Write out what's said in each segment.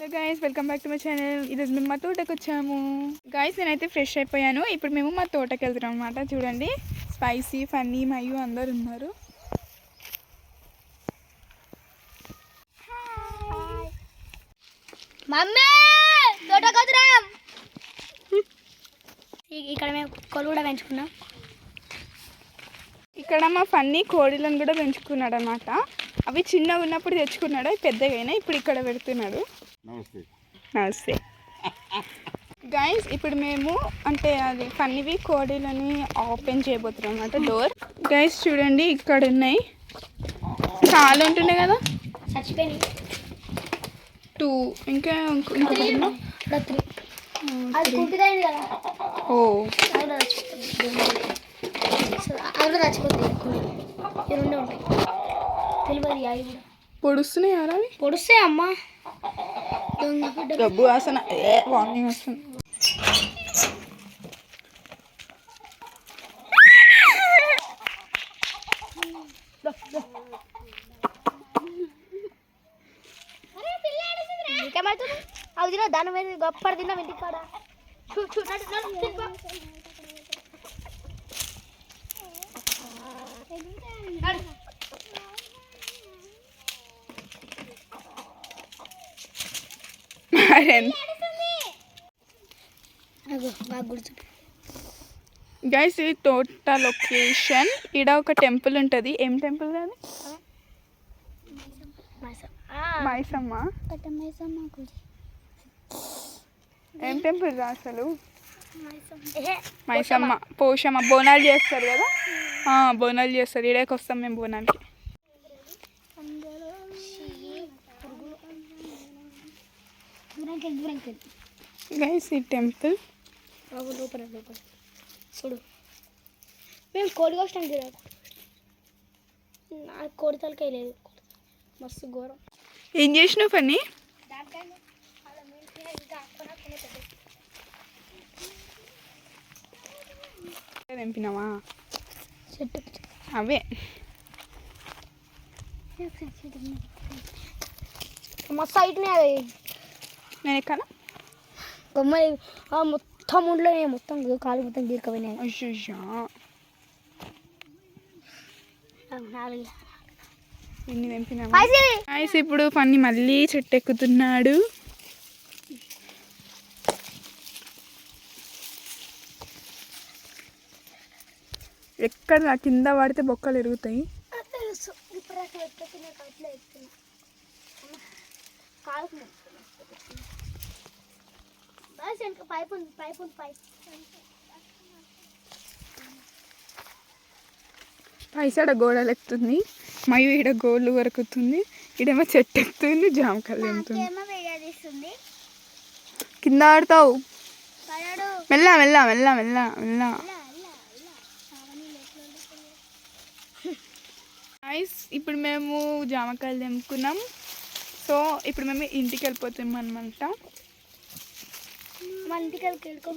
Hello guys welcome back to my channel ఈరోజు మేము మా తోటకు వచ్చాము. గాయస్ నేనైతే ఫ్రెష్ అయిపోయాను. ఇప్పుడు మేము మా తోటకి వెళ్తున్నాం అనమాట చూడండి. స్పైసీ ఫన్నీ మయు అందరు ఉన్నారు. మమ్మీ ఇక్కడ మేము కొలు కూడా పెంచుకున్నాం. ఇక్కడ మా ఫన్నీ కోడిలను కూడా పెంచుకున్నాడు అనమాట అవి చిన్నగా ఉన్నప్పుడు తెచ్చుకున్నాడు పెద్దగా అయినాయి ఇప్పుడు ఇక్కడ పెడుతున్నాడు. నమస్తే. నమస్తే. గైస్ ఇప్పుడు మేము అంటే అది ఫన్నీవి కోడిలని ఓపెన్ చేయబోతున్నాం అనమాట డోర్. గైస్ చూడండి ఇక్కడ ఉన్నాయి చాలా ఉంటున్నాయి కదా? చచ్చిపోయినాయి టూ ఇంకా ఓ. పొడుస్తున్నాయి ఎవరు అవి? పొడుస్తే అమ్మా డబ్బు వాసన ఏ వార్నింగ్ వస్తుంది ఇంకేమవుతుంది అవి తిన దాని మీద గొప్ప తిన్నాం ఇంటికి కాడ మరెన్ గైస్ ఇది తోట లొకేషన్ ఈడ ఒక టెంపుల్ ఉంటుంది. ఏం టెంపుల్ కాదు మైసమ్మ. ఏం టెంపుల్ రా అసలు? మైసమ్మ. పోషమ్మ. బోనాలు చేస్తారు కదా? బోనాలు చేస్తారు. ఈడకి వస్తాం మేము బోనాలకి. గైస్ ఈ టెంపుల్. లోపల లోపల. చూడు. మేము కోడి కోస్తాం చూడ నాకు కోడి తలకాయ లేదు. మస్తు ఘోరం. ఏం చేసినావు పని తెంపినావా? చెట్టు. అవే. మస్తు అది నేను ఎక్కడ గమ్మాయి ఆ మొత్తం ఉండ్లోనే మొత్తం కాలు మొత్తం గీరకపోయినాయి. అయ్యో ఇప్పుడు పన్ని మళ్ళీ చెట్టు ఎక్కుతున్నాడు ఎక్కడ కింద పడితే బొక్కలు ఎరుగుతాయి తెలుసు. బస్ వెనక పైపు ఉంది పైపు ఉంది పైపు పైసాడ గోడలు ఎక్కుతుంది మయు ఈడ గోళ్ళు కొరుకుతుంది ఈడేమో చెట్టు ఎక్కుతుంది జామకాయలు వేయదీస్తుంది కింద ఆడతావు. మెల్ల మెల్ల మెల్ల మెల్ల మెల్ల. నైస్ ఇప్పుడు మేము జామకాయలు తెంపుకున్నాం. సో ఇప్పుడు మేము ఇంటికి వెళ్ళిపోతాం అనమాట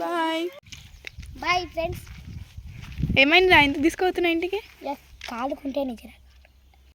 బాయ్. Bye friends. ఏమైంది ఇంటికి తీసుకుపోతున్నా ఇంటికి? కాలుకుంటే నిజరా